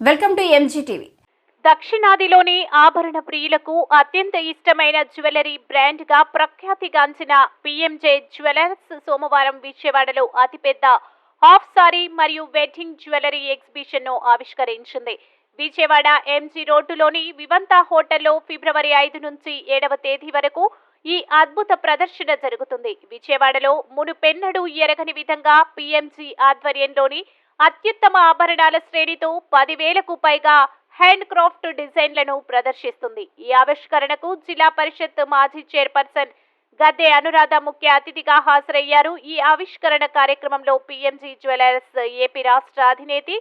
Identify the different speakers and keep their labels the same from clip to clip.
Speaker 1: Welcome to ఎంజీటీవీ
Speaker 2: దక్షిణాదిలోని ఆభరణ ప్రియులకు అత్యంత ఇష్టమైన జ్యువెలరీ బ్రాండ్గా ప్రఖ్యాతిగాంచిన పిఎంజే జ్యువెలర్స్ సోమవారం విజయవాడలో అతిపెద్ద హాఫ్ సారీ మరియు వెడ్డింగ్ జ్యువెలరీ ఎగ్జిబిషన్ను ఆవిష్కరించింది. విజయవాడ ఎంజీ రోడ్డులోని వివంత హోటల్లో ఫిబ్రవరి ఐదు నుంచి ఏడవ తేదీ వరకు ఈ అద్భుత ప్రదర్శన జరుగుతుంది. విజయవాడలో మునుపెన్నడూ ఎరగని విధంగా పిఎంజీ ఆధ్వర్యంలోని అత్యుత్తమ ఆభరణాల శ్రేణితో పదివేలకు పైగా హ్యాండ్ క్రాఫ్ట్ డిజైన్లను ప్రదర్శిస్తుంది. ఈ ఆవిష్కరణకు జిల్లా పరిషత్ మాజీ చైర్పర్సన్ గద్దె అనురాధ ముఖ్య అతిథిగా హాజరయ్యారు. ఈ ఆవిష్కరణ కార్యక్రమంలో పిఎంజీ జ్యువెలర్స్ ఏపీ రాష్ట్ర అధినేతి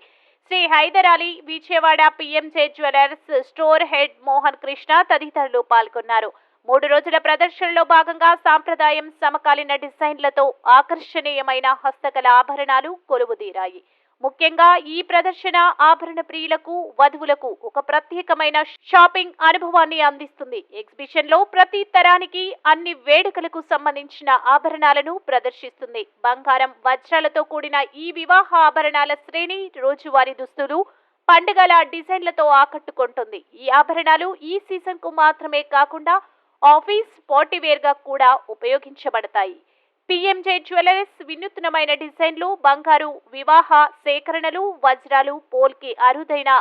Speaker 2: Shri Haider Ali Vijayawada PMJ jewellers store head Mohan Krishna తదితరులు పాల్గొన్నారు. మూడు రోజుల ప్రదర్శనలో భాగంగా సాంప్రదాయం సమకాలీన డిజైన్లతో ఆకర్షణీయమైన హస్తకళ ఆభరణాలు కొలువుదీరాయి. ముఖ్యంగా ఈ ప్రదర్శన ఆభరణ ప్రియులకు వధువులకు ఒక ప్రత్యేకమైన షాపింగ్ అనుభవాన్ని అందిస్తుంది. ఎగ్జిబిషన్లో ప్రతి తరానికి అన్ని వేడుకలకు సంబంధించిన ఆభరణాలను ప్రదర్శిస్తుంది. బంగారం వజ్రాలతో కూడిన ఈ వివాహ ఆభరణాల శ్రేణి రోజువారీ దుస్తులు పండుగల డిజైన్లతో ఆకట్టుకుంటుంది. ఈ ఆభరణాలు ఈ సీజన్కు మాత్రమే కాకుండా ఆఫీస్ పార్టీవేర్గా కూడా ఉపయోగించబడతాయి. పిఎంజే జ్యువెలర్స్ వినూత్నమైన డిజైన్లు బంగారు వివాహ సేకరణలు వజ్రాలు పోల్కి అరుదైన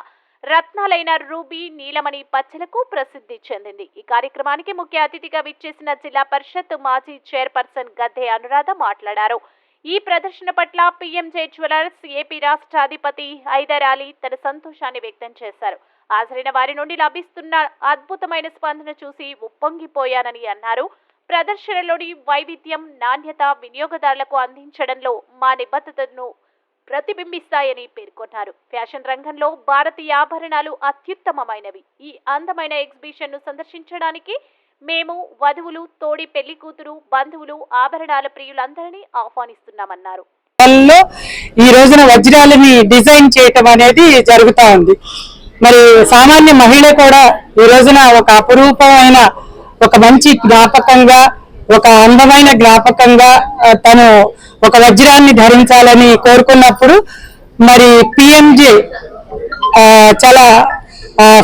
Speaker 2: రత్నాలైన రూబీ నీలమణి పచ్చలకు ప్రసిద్ధి చెందింది. ఈ కార్యక్రమానికి ముఖ్య అతిథిగా విచ్చేసిన జిల్లా పరిషత్ మాజీ చైర్పర్సన్ గద్దె అనురాధ మాట్లాడారు. ఈ ప్రదర్శన పట్ల పిఎంజే జ్యువెలర్స్ ఏపీ రాష్ట్ర అధిపతి హైదర్ అలీ తన సంతోషాన్ని వ్యక్తం చేశారు. హాజరైన వారి నుండి లభిస్తున్న అద్భుతమైన స్పందన చూసి ఉప్పొంగిపోయానని అన్నారు. ప్రదర్శనలోని వైవిధ్యం నాణ్యత వినియోగదారులకు అందించడంలో మా నిబద్ధతను ప్రతిబింబిస్తాయని పేర్కొన్నారు. ఫ్యాషన్ రంగంలో భారతీయ ఆభరణాలు అత్యుత్తమమైనవి. ఈ అందమైన ఎగ్జిబిషన్ను సందర్శించడానికి మేము వధువులు తోడి పెళ్ళి కూతురు బంధువులు ఆభరణాల ప్రియులందరినీ ఆహ్వానిస్తున్నామన్నారు.
Speaker 3: ఈ రోజున వజ్రాలని డిజైన్ చేయటం అనేది జరుగుతూ ఉంది. మరి సామాన్య మహిళ కూడా ఈ రోజున ఒక అపురూపమైన ఒక మంచి జ్ఞాపకంగా ఒక అందమైన జ్ఞాపకంగా తను ఒక వజ్రాన్ని ధరించాలని కోరుకున్నప్పుడు మరి పిఎంజే చాలా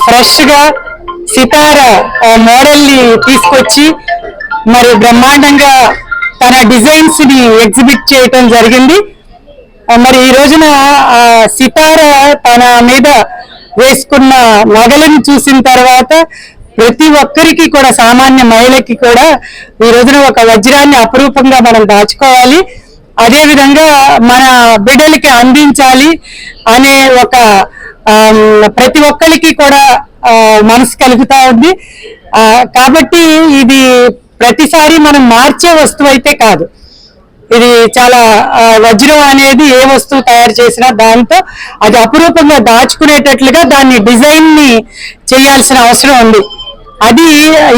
Speaker 3: ఫ్రెష్గా సితార మోడల్ని తీసుకొచ్చి మరి బ్రహ్మాండంగా తన డిజైన్స్ని ఎగ్జిబిట్ చేయటం జరిగింది. మరి ఈ రోజున ఆ సితార తన మీద వేసుకున్న నగలను చూసిన తర్వాత ప్రతి ఒక్కరికి కూడా సామాన్య మహిళకి కూడా ఈ రోజున ఒక వజ్రాన్ని అపురూపంగా మనం దాచుకోవాలి. అదే విధంగా మన బిడ్డలకి అందించాలి అనే ఒక ప్రతి ఒక్కరికి కూడా మనసు కలుగుతా ఉంది. కాబట్టి ఇది ప్రతిసారి మనం మార్చే వస్తువు అయితే కాదు. ఇది చాలా వజ్రం అనేది ఏ వస్తువు తయారు చేసినా దాంతో అది అపురూపంగా దాచుకునేటట్లుగా దాన్ని డిజైన్ని చేయాల్సిన అవసరం ఉంది. అది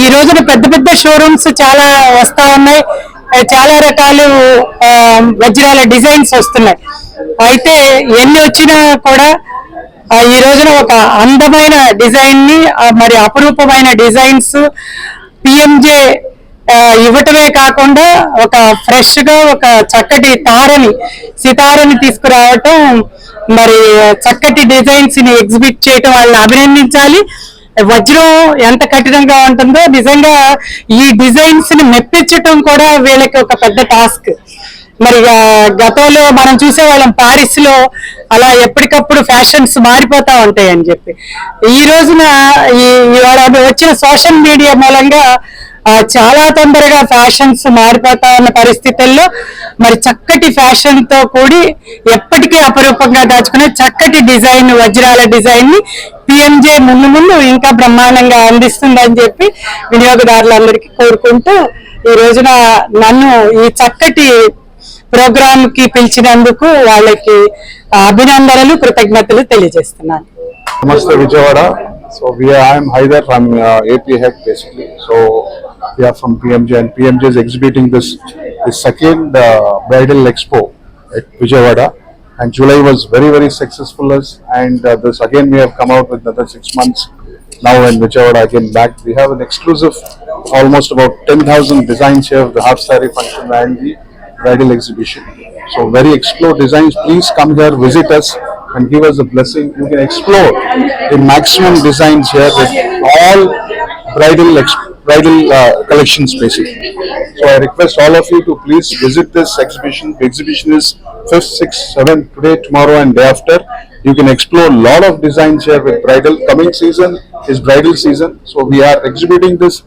Speaker 3: ఈ రోజున పెద్ద పెద్ద షోరూమ్స్ చాలా వస్తా ఉన్నాయి. చాలా రకాలు వజ్రాల డిజైన్స్ వస్తున్నాయి. అయితే ఎన్ని వచ్చినా కూడా ఈ రోజున ఒక అందమైన డిజైన్ని మరి అపురూపమైన డిజైన్స్ పిఎంజే ఇవ్వటమే కాకుండా ఒక ఫ్రెష్గా ఒక చక్కటి తారని సితారని తీసుకురావటం మరి చక్కటి డిజైన్స్ని ఎగ్జిబిట్ చేయటం వాళ్ళని అభినందించాలి. వజ్రం ఎంత కఠినంగా ఉంటుందో నిజంగా ఈ డిజైన్స్ని మెప్పించటం కూడా వీళ్ళకి ఒక పెద్ద టాస్క్. మరి గతంలో మనం చూసేవాళ్ళం పారిస్లో అలా ఎప్పటికప్పుడు ఫ్యాషన్స్ మారిపోతా ఉంటాయి అని చెప్పి. ఈ రోజున ఈ వచ్చిన సోషల్ మీడియా మూలంగా చాలా తొందరగా ఫ్యాషన్స్ మారిపోతా ఉన్న పరిస్థితుల్లో మరి చక్కటి ఫ్యాషన్తో కూడి ఎప్పటికీ అపరూపంగా దాచుకునే చక్కటి డిజైన్ వజ్రాల డిజైన్ని పిఎంజే ముందు ముందు ఇంకా బ్రహ్మాండంగా అందిస్తుందని చెప్పి వినియోగదారులందరికీ కోరుకుంటూ ఈ రోజున నన్ను ఈ చక్కటి ప్రోగ్రామ్కి పిలిచినందుకు వాళ్ళకి అభినందనలు కృతజ్ఞతలు తెలియజేస్తున్నాను.
Speaker 4: Namaste so we we Haider from AP Haider, basically so We are from PMJ and PMJ is exhibiting this, this second uh, bridal expo at Vijayawada. And July was very, very successful us and uh, this again we have come out with another six months now in Vijayawada again back. We have an exclusive almost about 10,000 designs here of the half saree function and the bridal exhibition. So very explore designs. Please come here, visit us and give us a blessing. You can explore the maximum designs here with all bridal ex- bridal uh, collections basically. So I request all of you to please visit this exhibition. The exhibition is 5th, 6th, 7th, today, tomorrow and day after. You can explore a lot of designs here with bridal. Coming season is bridal season. So we are exhibiting this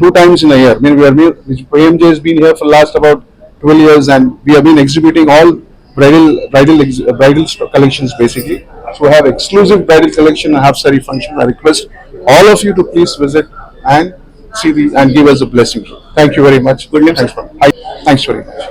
Speaker 4: two times in a year. I mean, we are, PMJ has been here for last about 12 years and we have been exhibiting all bridal bridal uh, bridal collections basically. So we have exclusive bridal collection and half saree function. I request all of you to please visit and see the and give us a blessing. Thank you very much. Good Thanks, for- I- thanks very much.